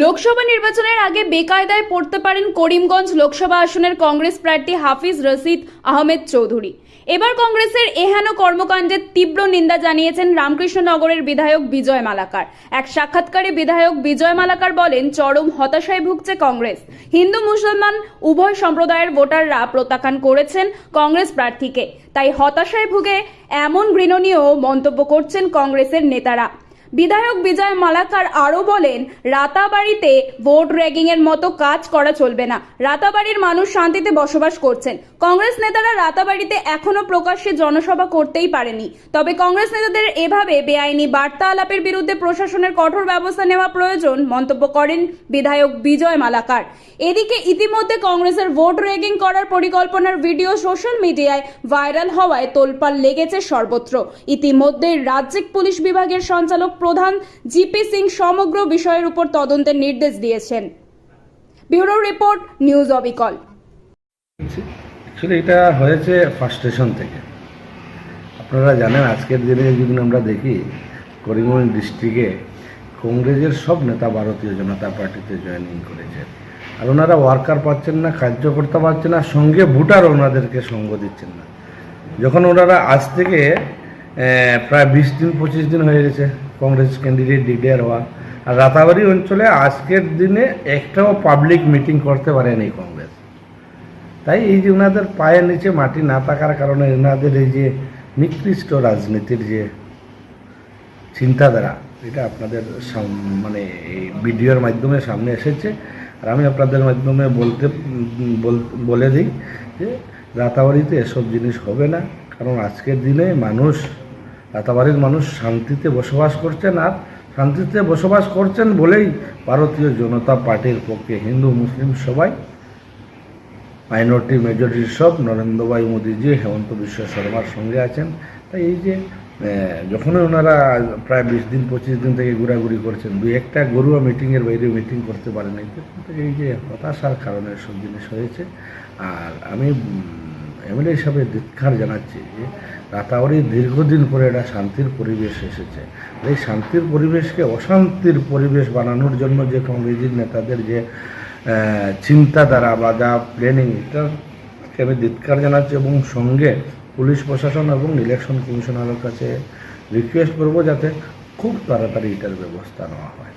লোকসভা নির্বাচনের আগে বেকায়দায় পড়তে পারেন করিমগঞ্জ লোকসভা আসনের কংগ্রেস প্রার্থী হাফিজ রশিদ আহমেদ চৌধুরী। এবার কংগ্রেসের এহেন কর্মকাণ্ডের তীব্র নিন্দা জানিয়েছেন রামকৃষ্ণনগরের বিধায়ক বিজয় মালাকার। এক সাক্ষাৎকারে বিধায়ক বিজয় মালাকার বলেন, চরম হতাশায় ভুগছে কংগ্রেস। হিন্দু, মুসলমান, উভয় সম্প্রদায়ের ভোটাররা প্রত্যাখ্যান করেছেন কংগ্রেস প্রার্থীকে। তাই হতাশায় ভুগে এমন ঘৃণনীয় মন্তব্য করছেন কংগ্রেসের নেতারা। বিধায়ক বিজয় মালাকার আরও বলেন, রাতাবাড়িতে ভোট র্যাগিং এর মতো কাজ করা চলবে না। রাতাবাড়ির মানুষ শান্তিতে বসবাস করছেন। কংগ্রেস নেতারা রাতাবাড়িতে এখনও প্রকাশ্যে জনসভা করতেই পারেনি। তবে কংগ্রেস নেতাদের এভাবে বেআইনি বার্তা আলাপের বিরুদ্ধে প্রশাসনের কঠোর ব্যবস্থা নেওয়া প্রয়োজন মন্তব্য করেন বিধায়ক বিজয় মালাকার। এদিকে ইতিমধ্যে কংগ্রেসের ভোট র্যাগিং করার পরিকল্পনার ভিডিও সোশ্যাল মিডিয়ায় ভাইরাল হওয়ায় তোলপাড় লেগেছে সর্বত্র। ইতিমধ্যে রাজ্যিক পুলিশ বিভাগের সঞ্চালক প্রধান জিপি সিং সমগ্র বিষয়ের উপর তদন্তের নির্দেশ দিয়েছেন। ব্যুরো রিপোর্ট, নিউজ অবিকল। অ্যাকচুয়ালি এটা হয়েছে ফার্স্টেশন থেকে। আপনারা জানেন, আজকের দিনে যদি আমরা দেখি, করিমগঞ্জ ডিস্ট্রিক্টে কংগ্রেসের সব নেতা ভারতীয় জনতা পার্টিতে জয়েনিং করেছে। আর ওনারা ওয়ার্কার পাচ্ছেন না, কার্যকর্তা পাচ্ছেন না, সঙ্গে ভোটার ওনাদেরকে সঙ্গ দিচ্ছেন না। যখন ওনারা আজ থেকে প্রায় বিশ দিন, পঁচিশ দিন হয়ে গেছে। কংগ্রেস ক্যান্ডিডেট ডিক্লেয়ার হওয়া। আর রাতাবাড়ি অঞ্চলে আজকের দিনে একটাও পাবলিক মিটিং করতে পারেনি কংগ্রেস। তাই এই যে ওনাদের পায়ের নিচে মাটি না থাকার কারণে ওনাদের এই যে নিকৃষ্ট রাজনীতির যে চিন্তাধারা, এটা আপনাদের মানে এই ভিডিওর মাধ্যমে সামনে এসেছে। আর আমি আপনাদের মাধ্যমে বলতে, বল- বলে দিই যে রাতাবাড়িতে এসব জিনিস হবে না। কারণ আজকের দিনে মানুষ রাতাবাড়ির মানুষ শান্তিতে বসবাস করছেন আর শান্তিতে বসবাস করছেন বলেই ভারতীয় জনতা পার্টির পক্ষে হিন্দু, মুসলিম সবাই মাইনরিটি মেজরিটি সব নরেন্দ্রভাই মোদীজি, হেমন্ত বিশ্ব শর্মার সঙ্গে আছেন। তাই এই যে যখনই ওনারা প্রায় বিশ দিন, পঁচিশ দিন থেকে ঘোরাঘুরি করছেন দুই একটা গরুয়া মিটিংয়ের বাইরে মিটিং করতে পারেন এই এই যে হতাশার কারণে সব জিনিস হয়েছে। আর আমি এমএলএ হিসাবে ধিক্ষার জানাচ্ছি যে রাতাবাড়ি দীর্ঘদিন পরে একটা শান্তির পরিবেশ এসেছে। এই শান্তির পরিবেশকে অশান্তির পরিবেশ বানানোর জন্য যে কংগ্রেসের নেতাদের যে চিন্তাধারা বা যা প্ল্যানিং এটাকে আমি ধিৎকার জানাচ্ছি এবং সঙ্গে পুলিশ প্রশাসন এবং ইলেকশন কমিশনারের কাছে রিকোয়েস্ট করব যাতে খুব তাড়াতাড়ি এটার ব্যবস্থা নেওয়া হয়।